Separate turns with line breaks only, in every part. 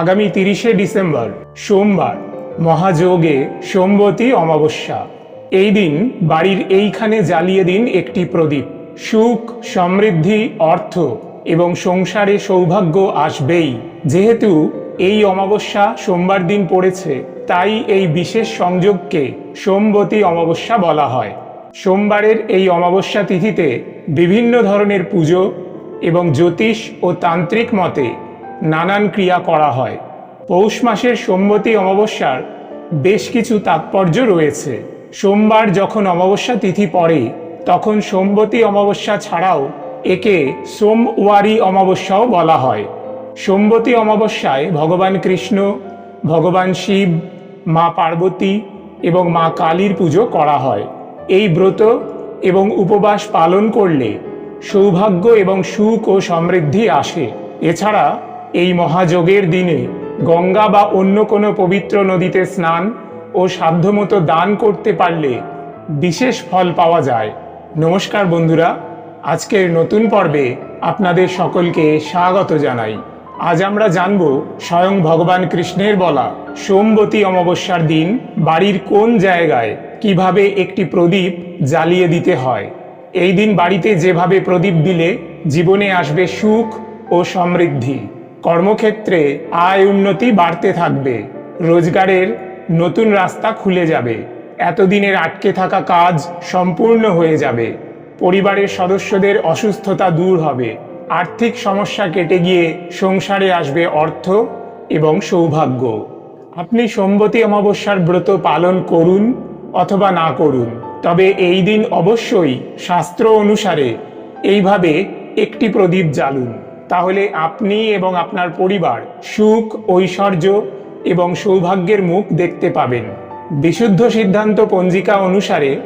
আগামী তিরিশে ডিসেম্বর, সোমবার, মহাযোগে সোমবতী অমাবস্যা। এই দিন বাড়ির এইখানে জ্বালিয়ে দিন একটি প্রদীপ। সুখ, সমৃদ্ধি, অর্থ এবং সংসারে সৌভাগ্য আসবেই। যেহেতু এই অমাবস্যা সোমবার দিন পড়েছে, তাই এই বিশেষ সংযোগকে সোমবতী অমাবস্যা বলা হয়। সোমবারের এই অমাবস্যা তিথিতে বিভিন্ন ধরনের পুজো এবং জ্যোতিষ ও তান্ত্রিক মতে নানান ক্রিয়া করা হয়। পৌষ মাসের সোমবতী অমাবস্যার বেশ কিছু তাৎপর্য রয়েছে। সোমবার যখন অমাবস্যা তিথি পড়ে, তখন সোমবতী অমাবস্যা ছাড়াও একে সোমওয়ারি অমাবস্যাও বলা হয়। সোমবতী অমাবস্যায় ভগবান কৃষ্ণ, ভগবান শিব, মা পার্বতী এবং মা কালীর পুজো করা হয়। এই ব্রত এবং উপবাস পালন করলে সৌভাগ্য এবং সুখ ও সমৃদ্ধি আসে। এছাড়া এই মহাযোগের দিনে গঙ্গা বা অন্য কোনো পবিত্র নদীতে স্নান ও সাধ্যমতো দান করতে পারলে বিশেষ ফল পাওয়া যায়। নমস্কার বন্ধুরা, আজকের নতুন পর্বে আপনাদের সকলকে স্বাগত জানাই। আজ আমরা জানব স্বয়ং ভগবান কৃষ্ণের বলা সোমবতী অমাবস্যার দিন বাড়ির কোন জায়গায় কীভাবে একটি প্রদীপ জ্বালিয়ে দিতে হয়। এই দিন বাড়িতে যেভাবে প্রদীপ দিলে জীবনে আসবে সুখ ও সমৃদ্ধি। কর্মক্ষেত্রে আয় উন্নতি বাড়তে থাকবে, রোজগারের নতুন রাস্তা খুলে যাবে, এতদিনের আটকে থাকা কাজ সম্পূর্ণ হয়ে যাবে, পরিবারের সদস্যদের অসুস্থতা দূর হবে, আর্থিক সমস্যা কেটে গিয়ে সংসারে আসবে অর্থ এবং সৌভাগ্য। আপনি সোমবতী অমাবস্যার ব্রত পালন করুন অথবা না করুন, তবে এই দিন অবশ্যই শাস্ত্র অনুসারে এইভাবে একটি প্রদীপ জ্বালুন। তাহলে আপনি এবং আপনার পরিবার সুখ, ঐশ্বর্য এবং সৌভাগ্যের মুখ দেখতে পাবেন। বিশুদ্ধ সিদ্ধান্ত পঞ্জিকা অনুসারে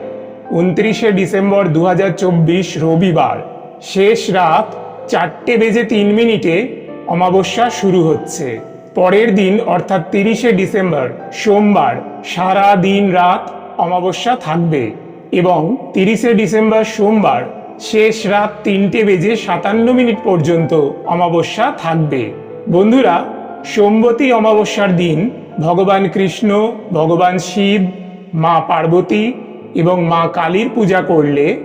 উনত্রিশে ডিসেম্বর দু হাজার চব্বিশ রবিবার শেষ রাত চারটে বেজে তিন মিনিটে অমাবস্যা শুরু হচ্ছে। পরের দিন অর্থাৎ তিরিশে ডিসেম্বর সোমবার সারা দিন রাত অমাবস্যা থাকবে এবং তিরিশে ডিসেম্বর সোমবার শেষ রাত তিনটে বেজে সাতান্ন মিনিট পর্যন্ত অমাবস্যা থাকবে। বন্ধুরা, সোমবতী অমাবস্যার দিন ভগবান কৃষ্ণ, ভগবান শিব, মা পার্বতী এবং মা কালীর পূজা করলে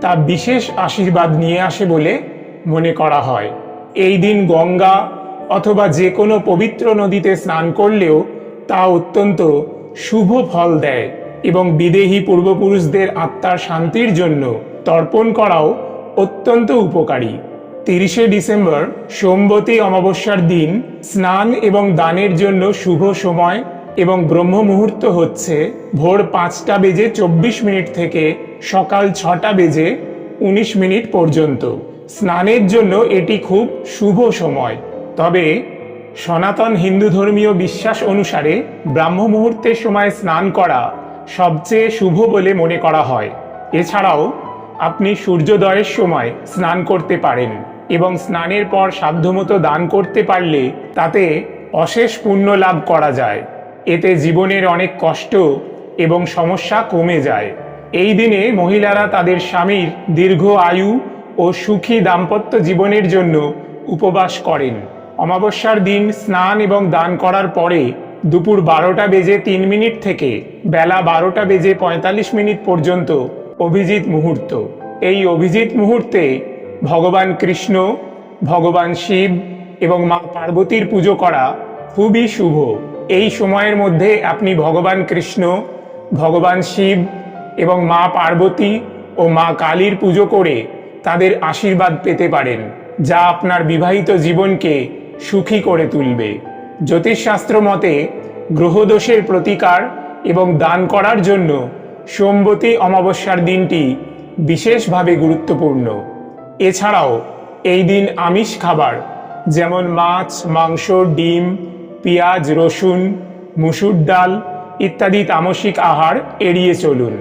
তা বিশেষ আশীর্বাদ নিয়ে আসে বলে মনে করা হয়। এই দিন গঙ্গা অথবা যে কোনো পবিত্র নদীতে স্নান করলেও তা অত্যন্ত শুভ ফল দেয়। এবং বিদেহী পূর্বপুরুষদের আত্মার শান্তির জন্য তর্পণ করাও অত্যন্ত উপকারী। তিরিশে ডিসেম্বর, সোমবতী অমাবস্যার দিন, স্নান এবং দানের জন্য শুভ সময় এবং ব্রহ্ম মুহূর্ত হচ্ছে ভোর পাঁচটা বেজে চব্বিশ মিনিট থেকে সকাল ছটা বেজে উনিশ মিনিট পর্যন্ত। স্নানের জন্য এটি খুব শুভ সময়। তবে সনাতন হিন্দু ধর্মীয় বিশ্বাস অনুসারে ব্রাহ্ম মুহূর্তের সময় স্নান করা সবচেয়ে শুভ বলে মনে করা হয়। এছাড়াও, আপনি সূর্যোদয়ের সময় স্নান করতে পারেন এবং স্নানের পর সাধ্যমতো দান করতে পারলে তাতে অশেষ পুণ্য লাভ করা যায়। এতে জীবনের অনেক কষ্ট এবং সমস্যা কমে যায়। এই দিনে মহিলারা তাদের স্বামীর দীর্ঘ আয়ু ও সুখী দাম্পত্য জীবনের জন্য উপবাস করেন। অমাবস্যার দিন স্নান এবং দান করার পরে দুপুর বারোটা বেজে তিন মিনিট থেকে বেলা বারোটা বেজে পঁয়তাল্লিশ মিনিট পর্যন্ত অভিজিৎ মুহূর্ত। এই অভিজিৎ মুহূর্তে ভগবান কৃষ্ণ, ভগবান শিব এবং মা পার্বতীর পুজো করা খুবই শুভ। এই সময়ের মধ্যে আপনি ভগবান কৃষ্ণ, ভগবান শিব এবং মা পার্বতী ও মা কালীর পুজো করে তাদের আশীর্বাদ পেতে পারেন, যা আপনার বিবাহিত জীবনকে সুখী করে তুলবে। জ্যোতিষশাস্ত্র মতে গ্রহদোষের প্রতিকার এবং দান করার জন্য সোমবতী অমাবস্যার দিনটি বিশেষভাবে গুরুত্বপূর্ণ। এছাড়াও এই দিন আমিষ খাবার, যেমন মাছ, মাংস, ডিম, পেঁয়াজ, রসুন, মুসুর ডাল ইত্যাদি তামসিক আহার এড়িয়ে চলুন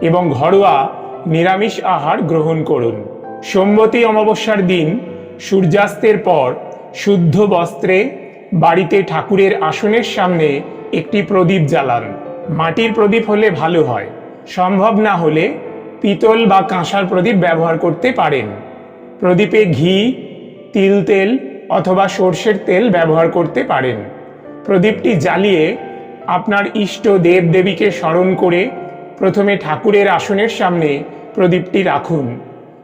এবং ঘরোয়া নিরামিষ আহার গ্রহণ করুন। সোমবতী অমাবস্যার দিন সূর্যাস্তের পর শুদ্ধ বস্ত্রে বাড়িতে ঠাকুরের আসনের সামনে একটি প্রদীপ জ্বালান। মাটির প্রদীপ হলে ভালো হয়। সম্ভব না হলে পিতল বা কাঁসার প্রদীপ ব্যবহার করতে পারেন। প্রদীপে ঘি, তিল তেল অথবা সর্ষের তেল ব্যবহার করতে পারেন। প্রদীপটি জ্বালিয়ে আপনার ইষ্ট দেব দেবীকে স্মরণ করে প্রথমে ঠাকুরের আসনের সামনে প্রদীপটি রাখুন।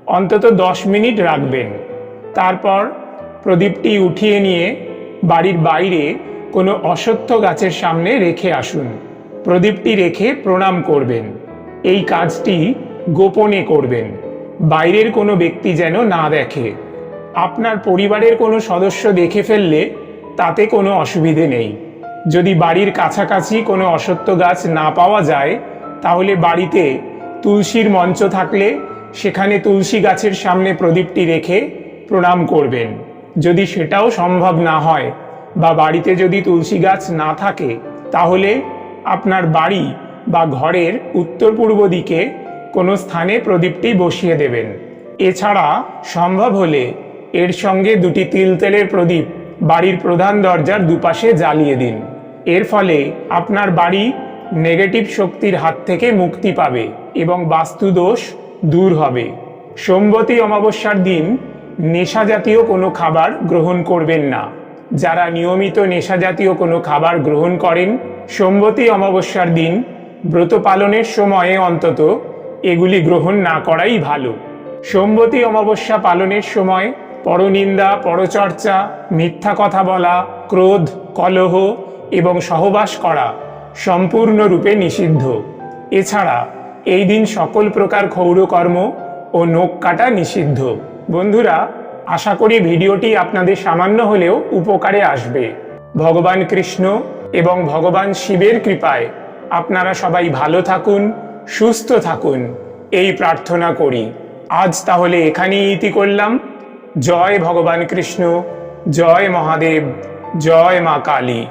অন্তত দশ মিনিট রাখবেন। তারপর প্রদীপটি উঠিয়ে নিয়ে বাড়ির বাইরে কোনো অশ্বত্থ গাছের সামনে রেখে আসুন। প্রদীপটি রেখে প্রণাম করবেন। এই কাজটি গোপনে করবেন। বাইরের কোনো ব্যক্তি যেন না দেখে। আপনার পরিবারের কোনো সদস্য দেখে ফেললে তাতে কোনো অসুবিধে নেই। যদি বাড়ির কাছাকাছি কোনো অসত্য গাছ না পাওয়া যায়, তাহলে বাড়িতে তুলসীর মঞ্চ থাকলে সেখানে তুলসী গাছের সামনে প্রদীপটি রেখে প্রণাম করবেন। যদি সেটাও সম্ভব না হয় বা বাড়িতে যদি তুলসী গাছ না থাকে, তাহলে আপনার বাড়ি বা ঘরের উত্তর পূর্ব দিকে কোনো স্থানে প্রদীপটি বসিয়ে দেবেন। এছাড়া সম্ভব হলে এর সঙ্গে দুটি তিল তেলের প্রদীপ বাড়ির প্রধান দরজার দুপাশে জ্বালিয়ে দিন। এর ফলে আপনার বাড়ি নেগেটিভ শক্তির হাত থেকে মুক্তি পাবে এবং বাস্তুদোষ দূর হবে। সোমবতী অমাবস্যার দিন নেশা জাতীয় কোনো খাবার গ্রহণ করবেন না। যারা নিয়মিত নেশা জাতীয় কোনো খাবার গ্রহণ করেন, সোমবতী অমাবস্যার দিন ব্রত পালনের সময়ে অন্তত এগুলি গ্রহণ না করাই ভালো। সোমবতী অমাবস্যা পালনের সময় পরনিন্দা, পরচর্চা, মিথ্যা কথা বলা, ক্রোধ, কলহ এবং সহবাস করা সম্পূর্ণরূপে নিষিদ্ধ। এছাড়া এই দিন সকল প্রকার ক্ষৌরকর্ম ও নখ কাটা নিষিদ্ধ। বন্ধুরা, আশা করি ভিডিওটি আপনাদের সামান্য হলেও উপকারে আসবে। ভগবান কৃষ্ণ এবং ভগবান শিবের কৃপায় আপনারা সবাই ভালো থাকুন, সুস্থ থাকুন, এই প্রার্থনা করি। আজ তাহলে এখানেই ইতি করলাম। জয় ভগবান কৃষ্ণ, জয় মহাদেব, জয় মা কালী।